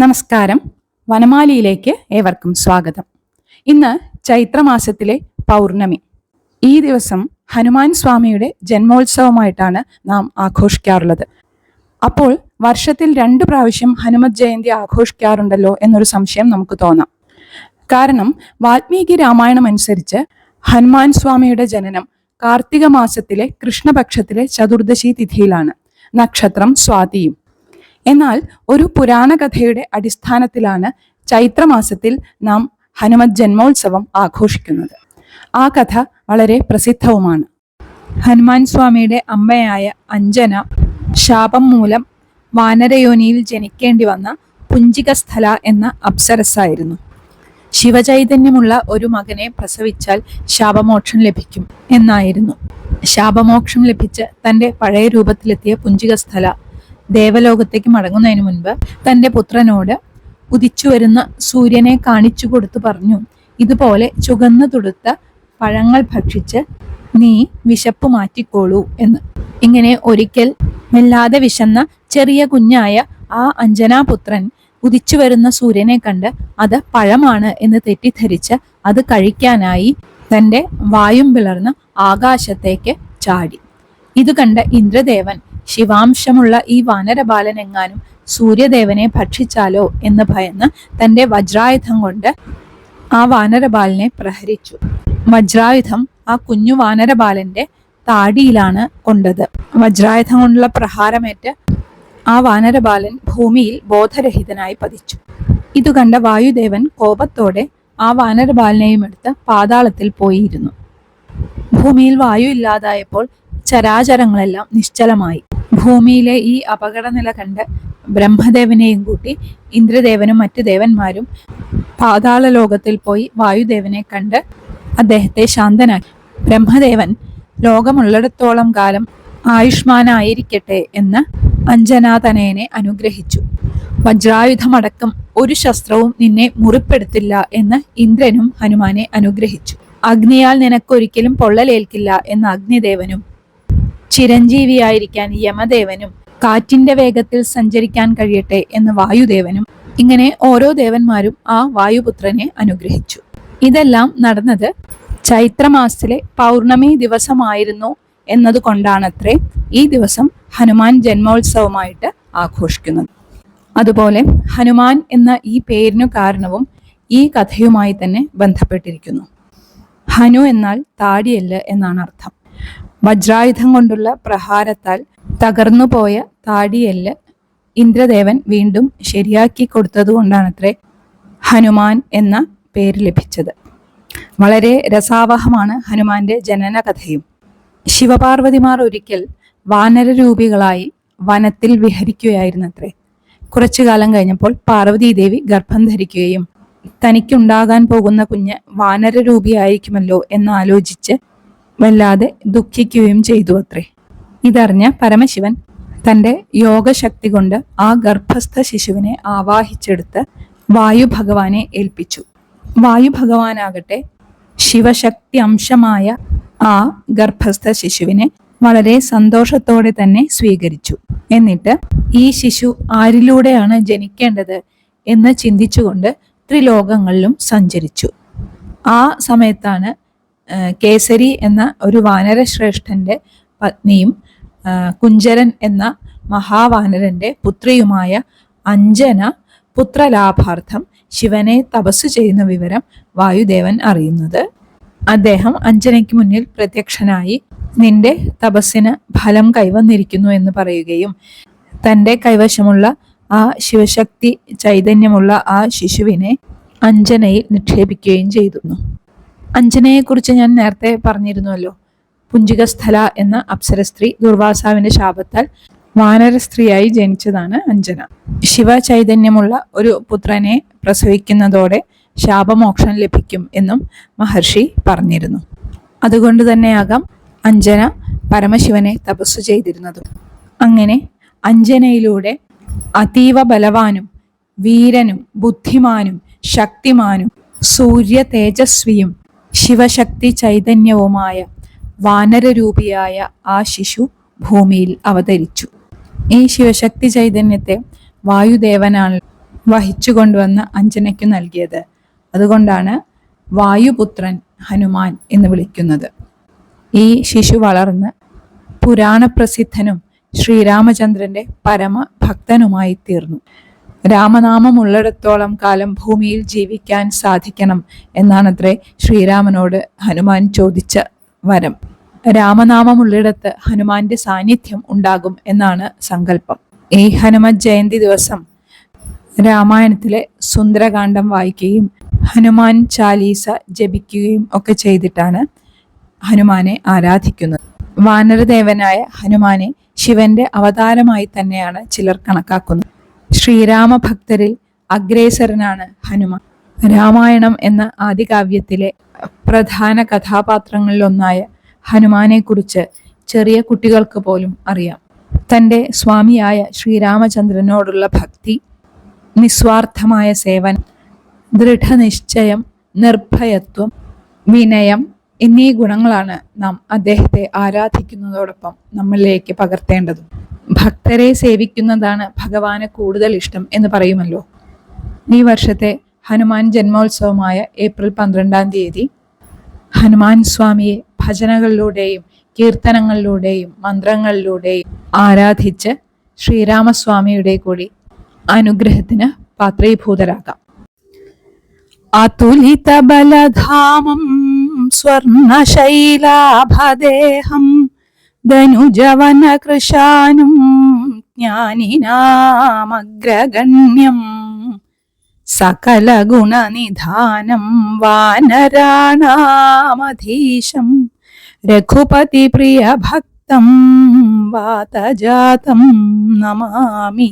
നമസ്കാരം. വനമാലിയിലേക്ക് ഏവർക്കും സ്വാഗതം. ഇന്ന് ചൈത്രമാസത്തിലെ പൗർണമി. ഈ ദിവസം ഹനുമാൻ സ്വാമിയുടെ ജന്മോത്സവമായിട്ടാണ് നാം ആഘോഷിക്കാറുള്ളത്. അപ്പോൾ വർഷത്തിൽ രണ്ട് പ്രാവശ്യം ഹനുമത് ജയന്തി ആഘോഷിക്കാറുണ്ടല്ലോ എന്നൊരു സംശയം നമുക്ക് തോന്നാം. കാരണം വാൽമീകി രാമായണം അനുസരിച്ച് ഹനുമാൻ സ്വാമിയുടെ ജനനം കാർത്തിക മാസത്തിലെ കൃഷ്ണപക്ഷത്തിലെ ചതുർദശി തിഥിയിലാണ്. നക്ഷത്രം സ്വാതിയും എന്നാൽ ഒരു പുരാണ കഥയുടെ അടിസ്ഥാനത്തിലാണ് ചൈത്രമാസത്തിൽ നാം ഹനുമത് ജന്മോത്സവം ആഘോഷിക്കുന്നത്. ആ കഥ വളരെ പ്രസിദ്ധവുമാണ്. ഹനുമാൻ സ്വാമിയുടെ അമ്മയായ അഞ്ജന ശാപം മൂലം വാനരയോനിയിൽ ജനിക്കേണ്ടി വന്ന പുഞ്ചികസ്ഥല എന്ന അപ്സരസായിരുന്നു ശിവചൈതന്യമുള്ള ഒരു മകനെ പ്രസവിച്ചാൽ ശാപമോക്ഷം ലഭിക്കും എന്നായിരുന്നു. ശാപമോക്ഷം ലഭിച്ച് തന്റെ പഴയ രൂപത്തിലെത്തിയ പുഞ്ചികസ്ഥല ദേവലോകത്തേക്ക് മടങ്ങുന്നതിന് മുൻപ് തന്റെ പുത്രനോട് ഉദിച്ചു വരുന്ന സൂര്യനെ കാണിച്ചു കൊടുത്തു പറഞ്ഞു. ഇതുപോലെ ചുകന്നു തുടുത്ത പഴങ്ങൾ ഭക്ഷിച്ച് നീ വിശപ്പ് മാറ്റിക്കോളൂ എന്ന്. ഇങ്ങനെ ഒരിക്കൽ മെല്ലാതെ വിശന്ന ചെറിയ കുഞ്ഞായ ആ അഞ്ജനാപുത്രൻ ഉദിച്ചു വരുന്ന സൂര്യനെ കണ്ട് അത് പഴമാണ് എന്ന് തെറ്റിദ്ധരിച്ച് അത് കഴിക്കാനായി തന്റെ വായും പിളർന്ന് ആകാശത്തേക്ക് ചാടി. ഇത് കണ്ട ഇന്ദ്രദേവൻ ശിവാംശമുള്ള ഈ വാനരബാലൻ എങ്ങാനും സൂര്യദേവനെ ഭക്ഷിച്ചാലോ എന്ന് ഭയന്ന് തന്റെ വജ്രായുധം കൊണ്ട് ആ വാനരബാലനെ പ്രഹരിച്ചു. വജ്രായുധം ആ കുഞ്ഞു വാനരബാലന്റെ താടിയിലാണ് കൊണ്ടത്. വജ്രായുധം കൊണ്ടുള്ള പ്രഹാരമേറ്റ് ആ വാനരബാലൻ ഭൂമിയിൽ ബോധരഹിതനായി പതിച്ചു. ഇതു കണ്ട വായുദേവൻ കോപത്തോടെ ആ വാനരബാലനെയും എടുത്ത് പാതാളത്തിൽ പോയിരുന്നു. ഭൂമിയിൽ വായു ഇല്ലാതായപ്പോൾ ചരാചരങ്ങളെല്ലാം നിശ്ചലമായി. ഭൂമിയിലെ ഈ അപകടനില കണ്ട് ബ്രഹ്മദേവനെയും കൂട്ടി ഇന്ദ്രദേവനും മറ്റു ദേവന്മാരും പാതാള ലോകത്തിൽ പോയി വായുദേവനെ കണ്ട് അദ്ദേഹത്തെ ശാന്തനാക്കി. ബ്രഹ്മദേവൻ ലോകമുള്ളിടത്തോളം കാലം ആയുഷ്മാനായിരിക്കട്ടെ എന്ന് അഞ്ജനാതനയനെ അനുഗ്രഹിച്ചു. വജ്രായുധമടക്കം ഒരു ശസ്ത്രവും നിന്നെ മുറിപ്പെടുത്തില്ല എന്ന് ഇന്ദ്രനും ഹനുമാനെ അനുഗ്രഹിച്ചു. അഗ്നിയാൽ നിനക്കൊരിക്കലും പൊള്ളലേൽക്കില്ല എന്ന് അഗ്നിദേവനും ചിരഞ്ജീവിയായിരിക്കാൻ യമദേവനും കാറ്റിന്റെ വേഗത്തിൽ സഞ്ചരിക്കാൻ കഴിയട്ടെ എന്ന് വായുദേവനും ഇങ്ങനെ ഓരോ ദേവന്മാരും ആ വായുപുത്രനെ അനുഗ്രഹിച്ചു. ഇതെല്ലാം നടന്നത് ചൈത്രമാസത്തിലെ പൗർണമി ദിവസമായിരുന്നു എന്നതുകൊണ്ടാണത്രേ ഈ ദിവസം ഹനുമാൻ ജന്മോത്സവമായിട്ട് ആഘോഷിക്കുന്നത്. അതുപോലെ ഹനുമാൻ എന്ന ഈ പേരിനു കാരണവും ഈ കഥയുമായി തന്നെ ബന്ധപ്പെട്ടിരിക്കുന്നു. ഹനു എന്നാൽ താടിയല്ല് എന്നാണ് അർത്ഥം വജ്രായുധം കൊണ്ടുള്ള പ്രഹാരത്താൽ തകർന്നുപോയ താടിയല്ല് ഇന്ദ്രദേവൻ വീണ്ടും ശരിയാക്കി കൊടുത്തതുകൊണ്ടാണത്രേ ഹനുമാൻ എന്ന പേര് ലഭിച്ചത്. വളരെ രസാവഹമാണ് ഹനുമാന്റെ ജനന കഥയും ശിവപാർവതിമാർ ഒരിക്കൽ വാനരരൂപികളായി വനത്തിൽ വിഹരിക്കുകയായിരുന്നത്രേ. കുറച്ചു കാലം കഴിഞ്ഞപ്പോൾ പാർവതീദേവി ഗർഭം ധരിക്കുകയും തനിക്കുണ്ടാകാൻ പോകുന്ന കുഞ്ഞ് വാനരരൂപിയായിരിക്കുമല്ലോ എന്നാലോചിച്ച് വല്ലാതെ ദുഃഖിക്കുകയും ചെയ്തു അത്രേ. ഇതറിഞ്ഞ പരമശിവൻ തന്റെ യോഗശക്തി കൊണ്ട് ആ ഗർഭസ്ഥ ശിശുവിനെ ആവാഹിച്ചെടുത്ത് വായു ഭഗവാനെ ഏൽപ്പിച്ചു. വായു ഭഗവാനാകട്ടെ ശിവശക്തി അംശമായ ആ ഗർഭസ്ഥ ശിശുവിനെ വളരെ സന്തോഷത്തോടെ തന്നെ സ്വീകരിച്ചു. എന്നിട്ട് ഈ ശിശു ആരിലൂടെയാണ് ജനിക്കേണ്ടത് എന്ന് ചിന്തിച്ചുകൊണ്ട് ത്രിലോകങ്ങളിലും സഞ്ചരിച്ചു. ആ സമയത്താണ് കേസരി എന്ന ഒരു വാനരശ്രേഷ്ഠന്റെ പത്നിയും കുഞ്ചരൻ എന്ന മഹാവാനരന്റെ പുത്രിയുമായ അഞ്ജന പുത്രലാഭാർത്ഥം ശിവനെ തപസ് ചെയ്യുന്ന വിവരം വായുദേവൻ അറിയുന്നത്. അദ്ദേഹം അഞ്ജനയ്ക്ക് മുന്നിൽ പ്രത്യക്ഷനായി നിന്റെ തപസ്സിന് ഫലം കൈവന്നിരിക്കുന്നു എന്ന് പറയുകയും തന്റെ കൈവശമുള്ള ആ ശിവശക്തി ചൈതന്യമുള്ള ആ ശിശുവിനെ അഞ്ജനയിൽ നിക്ഷേപിക്കുകയും ചെയ്തു. അഞ്ജനയെക്കുറിച്ച് ഞാൻ നേരത്തെ പറഞ്ഞിരുന്നുവല്ലോ പുഞ്ചികസ്ഥല എന്ന അപ്സര സ്ത്രീ ദുർവാസാവിന്റെ ശാപത്താൽ വാനര സ്ത്രീയായി ജനിച്ചതാണ് അഞ്ജന. ശിവ ചൈതന്യമുള്ള ഒരു പുത്രനെ പ്രസവിക്കുന്നതോടെ ശാപമോക്ഷം ലഭിക്കും എന്നും മഹർഷി പറഞ്ഞിരുന്നു. അതുകൊണ്ട് തന്നെയാകാം അഞ്ജന പരമശിവനെ തപസ് ചെയ്തിരുന്നത്. അങ്ങനെ അഞ്ജനയിലൂടെ അതീവ ബലവാനും വീരനും ബുദ്ധിമാനും ശക്തിമാനും സൂര്യ തേജസ്വിയും ശിവശക്തി ചൈതന്യവുമായ വാനരരൂപിയായ ആ ശിശു ഭൂമിയിൽ അവതരിച്ചു. ഈ ശിവശക്തി ചൈതന്യത്തെ വായുദേവനാണ് വഹിച്ചു കൊണ്ടുവന്ന് അഞ്ജനയ്ക്കു നൽകിയത്. അതുകൊണ്ടാണ് വായുപുത്രൻ ഹനുമാൻ എന്ന് വിളിക്കുന്നത്. ഈ ശിശു വളർന്ന് പുരാണപ്രസിദ്ധനും ശ്രീരാമചന്ദ്രന്റെ പരമഭക്തനുമായി തീർന്നു രാമനാമം ഉള്ളിടത്തോളം കാലം ഭൂമിയിൽ ജീവിക്കാൻ സാധിക്കണം എന്നാണത്രേ ശ്രീരാമനോട് ഹനുമാൻ ചോദിച്ച വരം. രാമനാമമുള്ളിടത്ത് ഹനുമാന്റെ സാന്നിധ്യം ഉണ്ടാകും എന്നാണ് സങ്കല്പം. ഈ ഹനുമ ജയന്തി ദിവസം രാമായണത്തിലെ സുന്ദരകാന്ഡം വായിക്കുകയും ഹനുമാൻ ചാലീസ ജപിക്കുകയും ഒക്കെ ചെയ്തിട്ടാണ് ഹനുമാനെ ആരാധിക്കുന്നത്. വാനരദേവനായ ഹനുമാനെ ശിവന്റെ അവതാരമായി തന്നെയാണ് ചിലർ കണക്കാക്കുന്നത്. ശ്രീരാമ ഭക്തരിൽ അഗ്രേസരനാണ് ഹനുമാൻ. രാമായണം എന്ന ആദികാവ്യത്തിലെ പ്രധാന കഥാപാത്രങ്ങളിലൊന്നായ ഹനുമാനെ കുറിച്ച് ചെറിയ കുട്ടികൾക്ക് പോലും അറിയാം. തന്റെ സ്വാമിയായ ശ്രീരാമചന്ദ്രനോടുള്ള ഭക്തി നിസ്വാർത്ഥമായ സേവൻ ദൃഢനിശ്ചയം നിർഭയത്വം വിനയം എന്നീ ഗുണങ്ങളാണ് നാം അദ്ദേഹത്തെ ആരാധിക്കുന്നതോടൊപ്പം നമ്മളിലേക്ക് പകർത്തേണ്ടതും. ഭക്തരെ സേവിക്കുന്നതാണ് ഭഗവാന് കൂടുതൽ ഇഷ്ടം എന്ന് പറയുമല്ലോ. ഈ വർഷത്തെ ഹനുമാൻ ജന്മോത്സവമായ ഏപ്രിൽ പന്ത്രണ്ടാം തീയതി ഹനുമാൻ സ്വാമിയെ ഭജനകളിലൂടെയും കീർത്തനങ്ങളിലൂടെയും മന്ത്രങ്ങളിലൂടെയും ആരാധിച്ച് ശ്രീരാമസ്വാമിയുടെ കൂടി അനുഗ്രഹത്തിന് പാത്രീഭൂതരാകാം. അതുലിത ബലധാമം സ്വർണശൈലാഭദേഹം ധനുജവനകൃശാനും ജ്ഞാനിനാമഗ്രഗണ്യം സകലഗുണനിധാനം വാനരാണാമധീശം രഘുപതി പ്രിയഭക്തം വാതജാതം നമാമി